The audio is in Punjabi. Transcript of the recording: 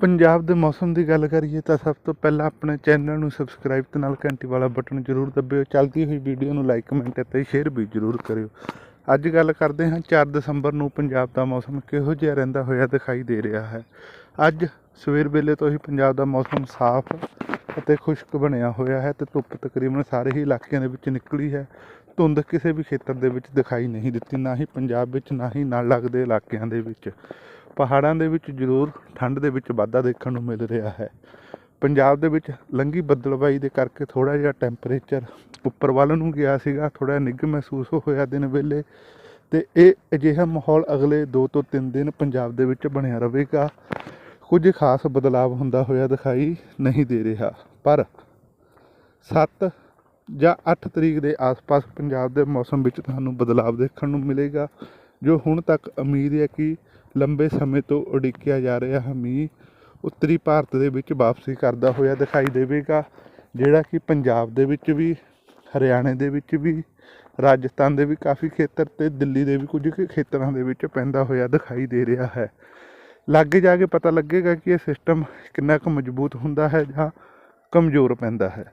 ਪੰਜਾਬ ਦੇ ਮੌਸਮ ਦੀ ਗੱਲ ਕਰੀਏ ਤਾਂ ਸਭ ਤੋਂ ਪਹਿਲਾਂ ਆਪਣੇ ਚੈਨਲ ਨੂੰ ਸਬਸਕ੍ਰਾਈਬ ਤੇ ਨਾਲ ਘੰਟੀ ਵਾਲਾ ਬਟਨ ਜ਼ਰੂਰ ਦਬਿਓ। ਚੱਲਦੀ ਹੋਈ ਵੀਡੀਓ ਨੂੰ ਲਾਈਕ ਕਮੈਂਟ ਅਤੇ ਸ਼ੇਅਰ ਵੀ ਜ਼ਰੂਰ ਕਰਿਓ। ਅੱਜ ਗੱਲ ਕਰਦੇ ਹਾਂ 4 ਦਸੰਬਰ ਨੂੰ ਪੰਜਾਬ ਦਾ ਮੌਸਮ ਕਿਹੋ ਜਿਹਾ ਰਹਿੰਦਾ ਹੋਇਆ ਦਿਖਾਈ ਦੇ ਰਿਹਾ ਹੈ। ਅੱਜ ਸਵੇਰ ਵੇਲੇ ਤੋਂ ਹੀ ਪੰਜਾਬ ਦਾ ਮੌਸਮ ਸਾਫ਼ ਅਤੇ ਖੁਸ਼ਕ ਬਣਿਆ ਹੋਇਆ ਹੈ ਤੇ ਧੁੱਪ ਤਕਰੀਬਨ ਸਾਰੇ ਹੀ ਇਲਾਕਿਆਂ ਦੇ ਵਿੱਚ ਨਿਕਲੀ ਹੈ। ਧੁੰਦ ਕਿਸੇ ਵੀ ਖੇਤਰ ਦੇ ਵਿੱਚ ਦਿਖਾਈ ਨਹੀਂ ਦਿੱਤੀ, ਨਾ ਹੀ ਪੰਜਾਬ ਵਿੱਚ, ਨਾ ਹੀ ਨਾਲ ਲੱਗਦੇ ਇਲਾਕਿਆਂ ਦੇ ਵਿੱਚ। ਪਹਾੜਾਂ ਦੇ ਵਿੱਚ ਜ਼ਰੂਰ ਠੰਡ ਦੇ ਵਿੱਚ ਵਾਧਾ ਦੇਖਣ ਨੂੰ ਮਿਲ ਰਿਹਾ ਹੈ। ਪੰਜਾਬ ਦੇ ਵਿੱਚ ਲੰਗੀ ਬੱਦਲਬਾਈ ਦੇ ਕਰਕੇ ਥੋੜਾ ਜਿਹਾ ਟੈਂਪਰੇਚਰ ਉੱਪਰ ਵੱਲ ਨੂੰ ਗਿਆ ਸੀਗਾ ਥੋੜਾ ਨਿੱਘ ਮਹਿਸੂਸ ਹੋਇਆ ਦਿਨ ਵੇਲੇ ਤੇ ਇਹ ਅਜਿਹਾ ਮਾਹੌਲ ਅਗਲੇ 2 ਤੋਂ 3 ਦਿਨ ਪੰਜਾਬ ਦੇ ਵਿੱਚ ਬਣਿਆ ਰਹੇਗਾ। ਕੁਝ ਖਾਸ ਬਦਲਾਵ ਹੁੰਦਾ ਹੋਇਆ ਦਿਖਾਈ ਨਹੀਂ ਦੇ ਰਿਹਾ, ਪਰ 7 ਜਾਂ 8 ਤਰੀਕ ਦੇ ਆਸ-ਪਾਸ ਪੰਜਾਬ ਦੇ ਮੌਸਮ ਵਿੱਚ ਤੁਹਾਨੂੰ ਬਦਲਾਵ ਦੇਖਣ ਨੂੰ ਮਿਲੇਗਾ। ਜੋ ਹੁਣ ਤੱਕ ਉਮੀਦ ਹੈ ਕਿ ਲੰਬੇ ਸਮੇਂ ਤੋਂ ਉਡੀਕਿਆ ਜਾ ਰਿਹਾ ਮੀਂਹ ਉੱਤਰੀ ਭਾਰਤ ਦੇ ਵਿੱਚ ਵਾਪਸੀ ਕਰਦਾ ਹੋਇਆ ਦਿਖਾਈ ਦੇਵੇਗਾ, ਜਿਹੜਾ ਕਿ ਪੰਜਾਬ ਦੇ ਵਿੱਚ ਵੀ, ਹਰਿਆਣੇ ਦੇ ਵਿੱਚ ਵੀ, ਰਾਜਸਥਾਨ ਦੇ ਵੀ ਕਾਫੀ ਖੇਤਰ ਤੇ ਦਿੱਲੀ ਦੇ ਵੀ ਕੁਝ ਕੁ ਖੇਤਰਾਂ ਦੇ ਵਿੱਚ ਪੈਂਦਾ ਹੋਇਆ ਦਿਖਾਈ ਦੇ ਰਿਹਾ ਹੈ। ਲਾਗੇ ਜਾ ਕੇ ਪਤਾ ਲੱਗੇਗਾ ਕਿ ਇਹ ਸਿਸਟਮ ਕਿੰਨਾ ਕੁ ਮਜ਼ਬੂਤ ਹੁੰਦਾ ਹੈ ਜਾਂ ਕਮਜ਼ੋਰ ਪੈਂਦਾ ਹੈ।